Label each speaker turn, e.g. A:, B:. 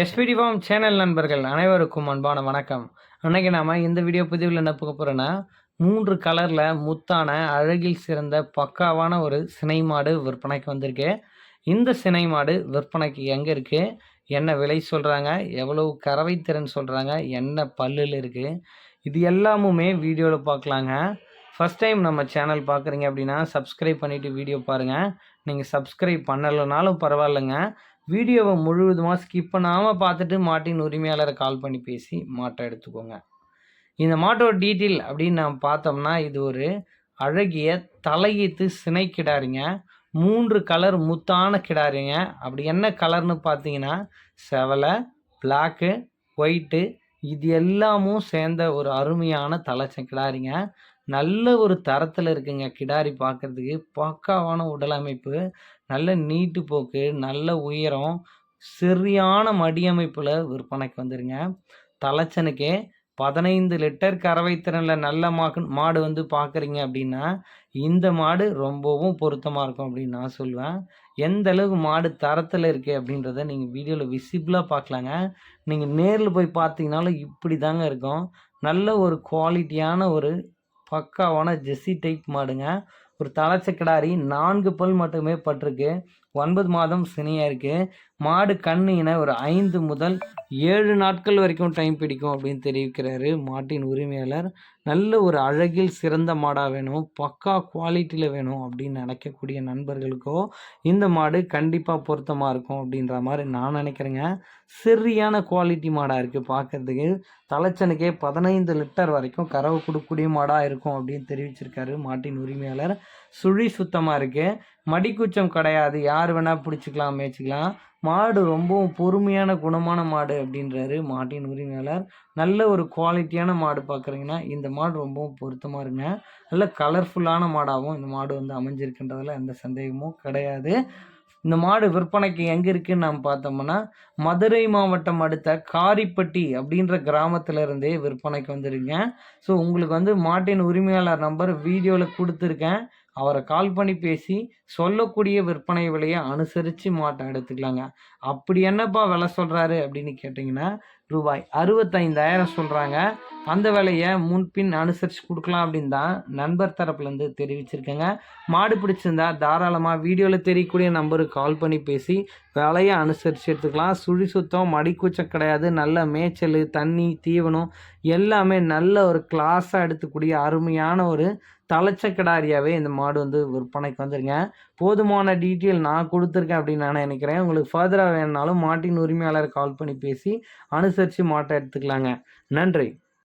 A: SPD form channel நண்பர்கள் அனைவருக்கும் அன்பான வணக்கம். அன்னைக்கு நாம் இந்த வீடியோ பதிவில் என்ன பார்க்க போகிறோன்னா மூன்று கலரில் முத்தான அழகில் சிறந்த பக்காவான ஒரு சினை மாடு விற்பனைக்கு வந்திருக்கு. இந்த சினை மாடு விற்பனைக்கு எங்கே இருக்குது என்ன விலை சொல்கிறாங்க எவ்வளவு கறவை திறன் சொல்கிறாங்க என்ன பல்லில் இருக்குது இது எல்லாமுமே வீடியோவில் பார்க்கலாங்க. ஃபஸ்ட் டைம் நம்ம சேனல் பார்க்குறீங்க அப்படின்னா சப்ஸ்கிரைப் பண்ணிவிட்டு வீடியோ பாருங்கள் நீங்கள் சப்ஸ்கிரைப் பண்ணலைனாலும் பரவாயில்லைங்க. வீடியோவை முழுவதுமாக ஸ்கிப் பண்ணாமல் பார்த்துட்டு மாட்டின் உரிமையாளரை கால் பண்ணி பேசி மாட்டை எடுத்துக்கோங்க. இந்த மாட்டோட டீட்டெயில் அப்படின்னு நாம் பார்த்தோம்னா இது ஒரு அழகிய தலையீத்து சினை கிடாரிங்க. மூன்று கலர் முத்தான கிடாரிங்க. அப்படி என்ன கலர்னு பார்த்தீங்கன்னா செவலை பிளாக்கு ஒயிட்டு இது எல்லாமும் சேர்ந்த ஒரு அருமையான தலைச்ச கிடாரிங்க. நல்ல ஒரு தரத்தில் இருக்குங்க. கிடாரி பார்க்குறதுக்கு பக்காவான உடல் அமைப்பு நல்ல நீட்டு போக்கு நல்ல உயரம் சரியான மடியமைப்பில் விற்பனைக்கு வந்துருங்க. தலைச்சனுக்கே பதினைந்து லிட்டர் கறவை திறனில் நல்ல மாக்கு மாடு வந்து பார்க்குறீங்க அப்படின்னா இந்த மாடு ரொம்பவும் பொருத்தமாக இருக்கும் அப்படின்னு நான் சொல்லுவேன் எந்த அளவுக்கு மாடு தரத்தில் இருக்குது அப்படின்றத நீங்கள் வீடியோவில் விசிபிளாக பார்க்கலாங்க நீங்கள் நேரில் போய் பார்த்தீங்கனாலும் இப்படி தாங்க இருக்கும். நல்ல ஒரு குவாலிட்டியான ஒரு பக்காவான ஜெஸ்ஸி டைப் மாடுங்க. ஒரு தலைச்சக்கடாரி நான்கு பல் மட்டுமே பட்டிருக்கு. ஒன்பது மாதம் சினியாக இருக்குது மாடு கண்ணினை ஒரு ஐந்து முதல் ஏழு நாட்கள் வரைக்கும் டைம் பிடிக்கும் அப்படின்னு தெரிவிக்கிறாரு மாட்டின் உரிமையாளர். நல்ல ஒரு அழகில் சிறந்த மாடாக வேணும் பக்கா குவாலிட்டியில் வேணும் அப்படின்னு நினைக்கக்கூடிய நண்பர்களுக்கோ இந்த மாடு கண்டிப்பாக பொருத்தமாக இருக்கும் அப்படின்ற மாதிரி நான் நினைக்கிறேங்க. சரியான குவாலிட்டி மாடாக இருக்குது பார்க்குறதுக்கு தலைச்சனுக்கே பதினைந்து லிட்டர் வரைக்கும் கறவை கொடுக்கக்கூடிய மாடாக இருக்கும் அப்படின்னு தெரிவிச்சிருக்காரு மாட்டின் உரிமையாளர். சுழி சுத்தமாக இருக்குது மடிக்குச்சம் கிடையாது. யார் வேணால் பிடிச்சிக்கலாம் மேய்ச்சிக்கலாம். மாடு ரொம்பவும் பொறுமையான குணமான மாடு அப்படின்றாரு மாட்டின் உரிமையாளர். நல்ல ஒரு குவாலிட்டியான மாடு பார்க்குறீங்கன்னா இந்த மாடு ரொம்பவும் பொருத்தமாக இருங்க. நல்ல கலர்ஃபுல்லான மாடாகவும் இந்த மாடு வந்து அமைஞ்சிருக்கின்றதில் எந்த சந்தேகமும் கிடையாது. இந்த மாடு விற்பனைக்கு எங்கே இருக்குன்னு நாம் பார்த்தோம்னா மதுரை மாவட்டம் அடுத்த காரிப்பட்டி அப்படின்ற கிராமத்திலிருந்தே விற்பனைக்கு வந்துருங்க ஸோ உங்களுக்கு வந்து மாட்டின் உரிமையாளர் நம்பர் வீடியோவில் கொடுத்துருக்கேன். அவரை கால் பண்ணி பேசி சொல்லக்கூடிய விற்பனை விலையை அனுசரித்து மாட்டை எடுத்துக்கலாங்க. அப்படி என்னப்பா விலை சொல்கிறாரு அப்படின்னு கேட்டிங்கன்னா ரூபாய் அறுபத்தைந்தாயிரம் சொல்கிறாங்க அந்த விலையை முன்பின் அனுசரித்து கொடுக்கலாம் அப்படின்னு தான் நண்பர் தரப்புலேருந்து தெரிவிச்சிருக்கேங்க. மாடு பிடிச்சிருந்தா தாராளமாக வீடியோவில் தெரியக்கூடிய நம்பருக்கு கால் பண்ணி பேசி விலையை அனுசரித்து எடுத்துக்கலாம். சுழி சுத்தம் மடிக்கூச்சம் கிடையாது. நல்ல மேய்ச்சல் தண்ணி தீவனம் எல்லாமே நல்ல ஒரு கிளாஸாக எடுத்துக்கூடிய அருமையான ஒரு தலைச்சக்கடாரியாகவே இந்த மாடு வந்து விற்பனைக்கு வந்துருங்க. போதுமான டீட்டெயில் நான் கொடுத்துருக்கேன் அப்படின்னு நான் நினைக்கிறேன். உங்களுக்கு ஃபர்தராக வேணுனாலும் மாட்டின் உரிமையாளர் கால் பண்ணி பேசி அனுசரித்து மாட்டை எடுத்துக்கலாங்க. நன்றி.